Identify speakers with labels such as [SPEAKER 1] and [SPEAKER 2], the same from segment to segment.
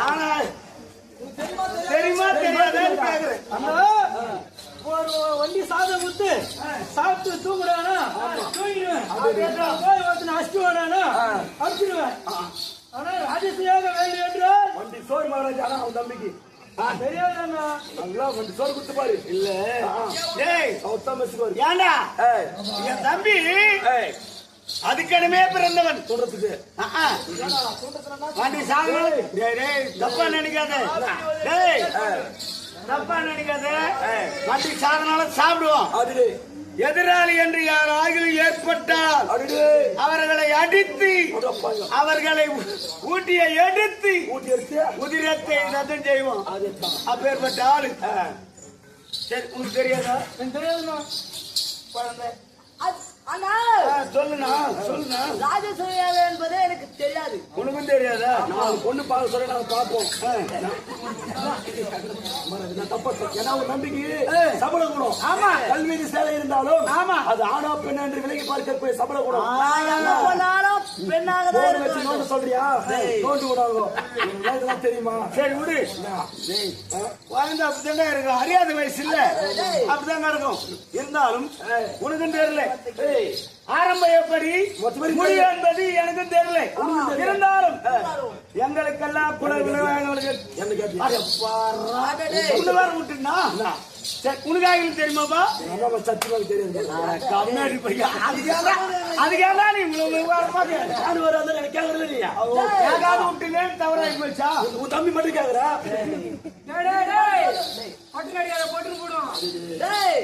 [SPEAKER 1] ஆனா தெரியுமா தெரியாதான்னு கேக்குறேன்
[SPEAKER 2] ஒரு வண்டி சாதம் கொடுத்து சாப்பிட்டு தூங்குறானா? தூங்கிடுவேன். போய் ஒருத்தனை அடிச்சுட்டு வரானா அடிச்சிடுவேன். ஆனா ராஜசியாக வேண்டும் என்றால்?
[SPEAKER 3] வண்டி சோறு மகாராஜா ஆனா அவன் தம்பிக்கு. இல்ல.
[SPEAKER 1] தம்பி அதுக்கெனமே பிறந்தவன்.
[SPEAKER 3] சொல்றதுக்கு.
[SPEAKER 1] டேய் டேய் தப்பா நினைக்காத. டேய் தப்பா நினைக்காத. வண்டி சாகனால சாப்பிடுவோம்.
[SPEAKER 3] அது
[SPEAKER 1] எதிராளி என்று யாராவது ஏற்பட்டால்
[SPEAKER 3] அடிடு.
[SPEAKER 1] அவர்களை அடித்து அவர்களை ஊட்டியை எடுத்து உதிரத்தை ரத்தம் செய்வோம். அப்பேற்பட்ட ஆளு. சரி உனக்கு தெரியாதா?
[SPEAKER 2] தெரியாதுண்ணா.
[SPEAKER 1] குழந்தை. சொல்லுண்ணா சொல்லுண்ணா.
[SPEAKER 4] ராஜசூயாவே என்பது எனக்கு தெரியாது.
[SPEAKER 1] உனக்கும் தெரியாதா?
[SPEAKER 3] நாலு பொண்ணு பார்க்க சொல்ல நாங்க பார்ப்போம். நான். ஏன்னா ஒரு நம்பிக்கை சபல குணம்
[SPEAKER 1] ஆமா.
[SPEAKER 3] கல்வி சேலை இருந்தாலும்
[SPEAKER 1] ஆமா.
[SPEAKER 3] அது ஆணா பெண்ணா என்று விலகி பார்க்கக்கூடிய சபல குணம்
[SPEAKER 4] நான் பெண்ணாக தான்
[SPEAKER 3] சொல்றியா? நோண்டு விடாதோ. இதெல்லாம் தெரியுமா?
[SPEAKER 1] சரி விடு. டேய், குழந்தை அப்படிதான் இருக்கும். அறியாத வயசு இல்ல. அப்படிதான் நடக்கும் இருந்தாலும் உனக்கும் தெரியல. ஆரம்பம் எப்படி? முடிவு என்பது எனக்கும் தெரியல. இருந்தாலும் எங்களுக்கெல்லாம் குல வேற விட்டுனா உனக்காக தெரியுமாப்பா?
[SPEAKER 3] சத்தியமாக தெரியாது
[SPEAKER 1] கம்மியாடி பையன். அதுக்காக அதுக்காக நீ.
[SPEAKER 3] யாரு வராது எனக்கு கேட்கறது இல்லையா?
[SPEAKER 1] கேட்காத விட்டுலேன்னு தவறாகி போச்சா?
[SPEAKER 3] உன் தம்பி மட்டும் கேக்குறா?
[SPEAKER 2] டேய்,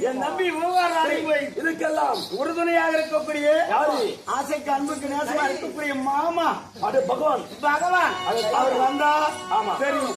[SPEAKER 1] என் தம்பி விவகாரம் போய்
[SPEAKER 3] இதுக்கெல்லாம்
[SPEAKER 1] உறுதுணையாக இருக்கக்கூடிய? ஆசைக்கு அன்புக்கு நேசமா இருக்கக்கூடிய மாமா.
[SPEAKER 3] அடு பகவான்.
[SPEAKER 1] பகவான். அவர் வந்தா
[SPEAKER 3] ஆமா.
[SPEAKER 1] தெரியும்.